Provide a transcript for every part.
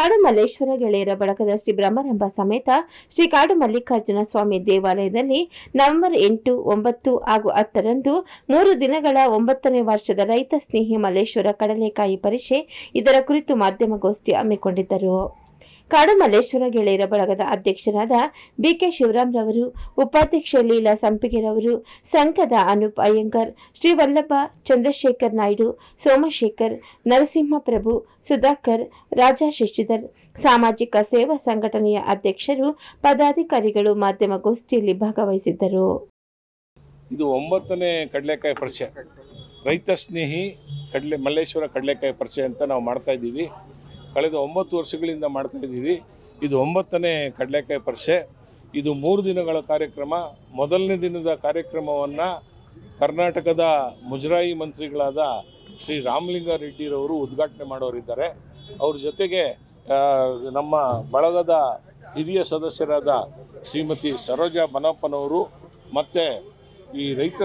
ಕಾಡು ಮಲ್ಲೇಶ್ವರ ಗೆಳೆಯರ ಬಳಗದ ಶ್ರೀ ಬ್ರಹ್ಮರಂಭ ಸಮೇತ ಶ್ರೀ ಕಾಡು ಮಲ್ಲಿಕಾರ್ಜುನ ಸ್ವಾಮಿ ದೇವಾಲಯದಲ್ಲಿ ನವೆಂಬರ್ ಎಂಟು, ಒಂಬತ್ತು ಹಾಗೂ ಹತ್ತರಂದು ಮೂರು ದಿನಗಳ ಒಂಬತ್ತನೇ ವರ್ಷದ ರೈತ ಸ್ನೇಹಿ ಮಲ್ಲೇಶ್ವರ ಕಡಲೆಕಾಯಿ ಪರಿಷೆ ಇದರ ಕುರಿತು ಮಾಧ್ಯಮಗೋಷ್ಠಿ ಹಮ್ಮಿಕೊಂಡಿದ್ದರು. ಕಾಡು ಮಲ್ಲೇಶ್ವರ ಗೆಳೆಯರ ಬಳಗದ ಅಧ್ಯಕ್ಷರಾದ ಬಿಕೆ ಶಿವರಾಮ್ ರವರು, ಉಪಾಧ್ಯಕ್ಷ ಲೀಲಾ ಸಂಪಿಗೆರವರು, ಸಂಘದ ಅನೂಪ್ ಅಯ್ಯಂಕರ್ ಶ್ರೀ ವಲ್ಲಭ ಚಂದ್ರಶೇಖರ್ ನಾಯ್ಡು, ಸೋಮಶೇಖರ್ ನರಸಿಂಹ ಪ್ರಭು ಸುಧಾಕರ್, ರಾಜಾ ಶಶಿಧರ್, ಸಾಮಾಜಿಕ ಸೇವಾ ಸಂಘಟನೆಯ ಅಧ್ಯಕ್ಷರು, ಪದಾಧಿಕಾರಿಗಳು ಮಾಧ್ಯಮಗೋಷ್ಠಿಯಲ್ಲಿ ಭಾಗವಹಿಸಿದ್ದರು. ಇದು ಒಂಬತ್ತನೇ ಕಡಲೆಕಾಯಿ ಪರಿಚಯ. ರೈತ ಸ್ನೇಹಿ ಕಡಲೆ ಮಲ್ಲೇಶ್ವರ ಕಡಲೆಕಾಯಿ ಪರಿಚಯ ಅಂತ ನಾವು ಮಾಡ್ತಾ ಇದ್ದೀವಿ. ಕಳೆದ ಒಂಬತ್ತು ವರ್ಷಗಳಿಂದ ಮಾಡ್ತಾ ಇದ್ದೀವಿ. ಇದು ಒಂಬತ್ತನೇ ಕಡಲೆಕಾಯಿ ಪರಿಷೆ ಇದು ಮೂರು ದಿನಗಳ ಕಾರ್ಯಕ್ರಮ. ಮೊದಲನೇ ದಿನದ ಕಾರ್ಯಕ್ರಮವನ್ನು ಕರ್ನಾಟಕದ ಮುಜರಾಯಿ ಮಂತ್ರಿಗಳಾದ ಶ್ರೀ ರಾಮಲಿಂಗ ರೆಡ್ಡಿರವರು ಉದ್ಘಾಟನೆ ಮಾಡೋರಿದ್ದಾರೆ. ಅವ್ರ ಜೊತೆಗೆ ನಮ್ಮ ಬಳಗದ ಹಿರಿಯ ಸದಸ್ಯರಾದ ಶ್ರೀಮತಿ ಸರೋಜಾ ಬನಪ್ಪನವರು ಮತ್ತು ಈ ರೈತ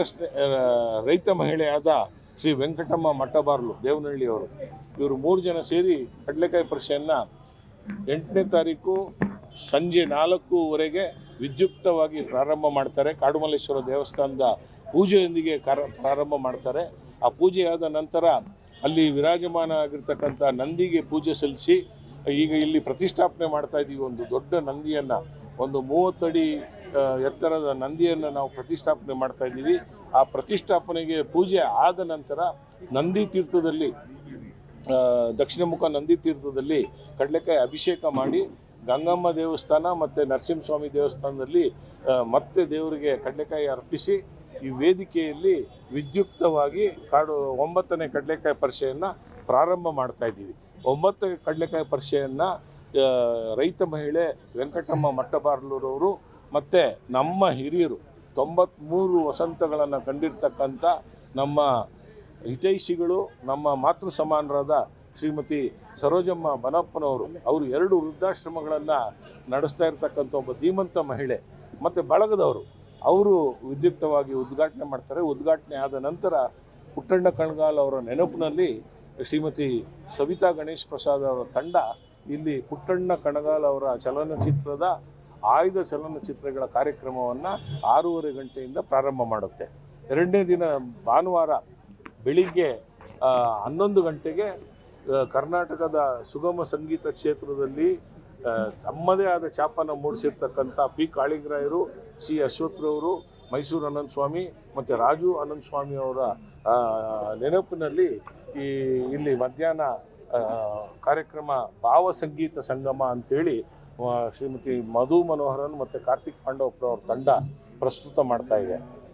ರೈತ ಮಹಿಳೆಯಾದ ಶ್ರೀ ವೆಂಕಟಮ್ಮ ಮಟ್ಟಬಾರ್ಲು ದೇವನಹಳ್ಳಿಯವರು. ಇವರು ಮೂರು ಜನ ಸೇರಿ ಕಡಲೆಕಾಯಿ ಪರಿಷೆಯನ್ನು ಎಂಟನೇ ತಾರೀಕು ಸಂಜೆ ನಾಲ್ಕೂವರೆಗೆ ವಿದ್ಯುಕ್ತವಾಗಿ ಪ್ರಾರಂಭ ಮಾಡ್ತಾರೆ. ಕಾಡುಮಲ್ಲೇಶ್ವರ ದೇವಸ್ಥಾನದ ಪೂಜೆಯೊಂದಿಗೆ ಕಾರ, ಪ್ರಾರಂಭ ಮಾಡ್ತಾರೆ. ಆ ಪೂಜೆಯಾದ ನಂತರ ಅಲ್ಲಿ ವಿರಾಜಮಾನ ಆಗಿರ್ತಕ್ಕಂಥ ನಂದಿಗೆ ಪೂಜೆ ಸಲ್ಲಿಸಿ, ಈಗ ಇಲ್ಲಿ ಪ್ರತಿಷ್ಠಾಪನೆ ಮಾಡ್ತಾ ಇದ್ದೀವಿ ಒಂದು ದೊಡ್ಡ ನಂದಿಯನ್ನು, ಒಂದು ಮೂವತ್ತಡಿ ಎತ್ತರದ ನಂದಿಯನ್ನು ನಾವು ಪ್ರತಿಷ್ಠಾಪನೆ ಮಾಡ್ತಾ ಇದ್ದೀವಿ. ಆ ಪ್ರತಿಷ್ಠಾಪನೆಗೆ ಪೂಜೆ ಆದ ನಂತರ ನಂದಿ ತೀರ್ಥದಲ್ಲಿ ದಕ್ಷಿಣ ಮುಖ ನಂದಿ ತೀರ್ಥದಲ್ಲಿ ಕಡಲೆಕಾಯಿ ಅಭಿಷೇಕ ಮಾಡಿ ಗಂಗಮ್ಮ ದೇವಸ್ಥಾನ ಮತ್ತು ನರಸಿಂಹಸ್ವಾಮಿ ದೇವಸ್ಥಾನದಲ್ಲಿ ಮತ್ತೆ ದೇವರಿಗೆ ಕಡಲೆಕಾಯಿ ಅರ್ಪಿಸಿ ಈ ವೇದಿಕೆಯಲ್ಲಿ ವಿದ್ಯುಕ್ತವಾಗಿ ಕಾಡು ಒಂಬತ್ತನೇ ಕಡಲೆಕಾಯಿ ಪರಿಷೆಯನ್ನು ಪ್ರಾರಂಭ ಮಾಡ್ತಾ ಇದ್ದೀವಿ. ಒಂಬತ್ತು ಕಡಲೆಕಾಯಿ ಪರಿಷೆಯನ್ನು ರೈತ ಮಹಿಳೆ ವೆಂಕಟಮ್ಮ ಮಟ್ಟಬಾರ್ಲೂರವರು ಮತ್ತು ನಮ್ಮ ಹಿರಿಯರು ತೊಂಬತ್ತ್ಮೂರು ವಸಂತಗಳನ್ನು ಕಂಡಿರ್ತಕ್ಕಂಥ ನಮ್ಮ ಹಿತೈಷಿಗಳು, ನಮ್ಮ ಮಾತೃ ಸಮಾನರಾದ ಶ್ರೀಮತಿ ಸರೋಜಮ್ಮ ಬನಪ್ಪನವರು, ಅವರು ಎರಡು ವೃದ್ಧಾಶ್ರಮಗಳನ್ನು ನಡೆಸ್ತಾ ಇರ್ತಕ್ಕಂಥ ಒಬ್ಬ ಧೀಮಂತ ಮಹಿಳೆ ಮತ್ತು ಬಳಗದವರು. ಅವರು ವಿದ್ಯುಕ್ತವಾಗಿ ಉದ್ಘಾಟನೆ ಮಾಡ್ತಾರೆ. ಉದ್ಘಾಟನೆ ಆದ ನಂತರ ಪುಟ್ಟಣ್ಣ ಕಣ್ಗಾಲ್ ಅವರ ನೆನಪಿನಲ್ಲಿ ಶ್ರೀಮತಿ ಸವಿತಾ ಗಣೇಶ್ ಪ್ರಸಾದ್ ಅವರ ತಂಡ, ಇಲ್ಲಿ ಪುಟ್ಟಣ್ಣ ಕಣಗಾಲ್ ಅವರ ಚಲನಚಿತ್ರದ ಆಯ್ದ ಚಲನಚಿತ್ರಗಳ ಕಾರ್ಯಕ್ರಮವನ್ನು ಆರೂವರೆ ಗಂಟೆಯಿಂದ ಪ್ರಾರಂಭ ಮಾಡುತ್ತೆ. ಎರಡನೇ ದಿನ ಭಾನುವಾರ ಬೆಳಿಗ್ಗೆ ಹನ್ನೊಂದು ಗಂಟೆಗೆ ಕರ್ನಾಟಕದ ಸುಗಮ ಸಂಗೀತ ಕ್ಷೇತ್ರದಲ್ಲಿ ತಮ್ಮದೇ ಆದ ಛಾಪನ ಮೂಡಿಸಿರ್ತಕ್ಕಂಥ ಪಿ ಕಾಳಿಗ್ರಾಯರು ಸಿ ಅಶ್ವಥ್ರವರು ಮೈಸೂರು ಅನಂತ ಸ್ವಾಮಿ ಮತ್ತು ರಾಜು ಅನಂತ ಸ್ವಾಮಿ ಅವರ ನೆನಪಿನಲ್ಲಿ ಈ ಇಲ್ಲಿ ಮಧ್ಯಾಹ್ನ ಕಾರ್ಯಕ್ರಮ ಭಾವ ಸಂಗೀತ ಸಂಗಮ ಅಂತೇಳಿ ಆ, ಶ್ರೀಮತಿ ಮಧು ಮನೋಹರನ್ ಮತ್ತು ಕಾರ್ತಿಕ್ ಪಾಂಡವಪ್ಪ ಅವ್ರ ತಂಡ ಪ್ರಸ್ತುತ ಮಾಡ್ತಾ ಇದೆ.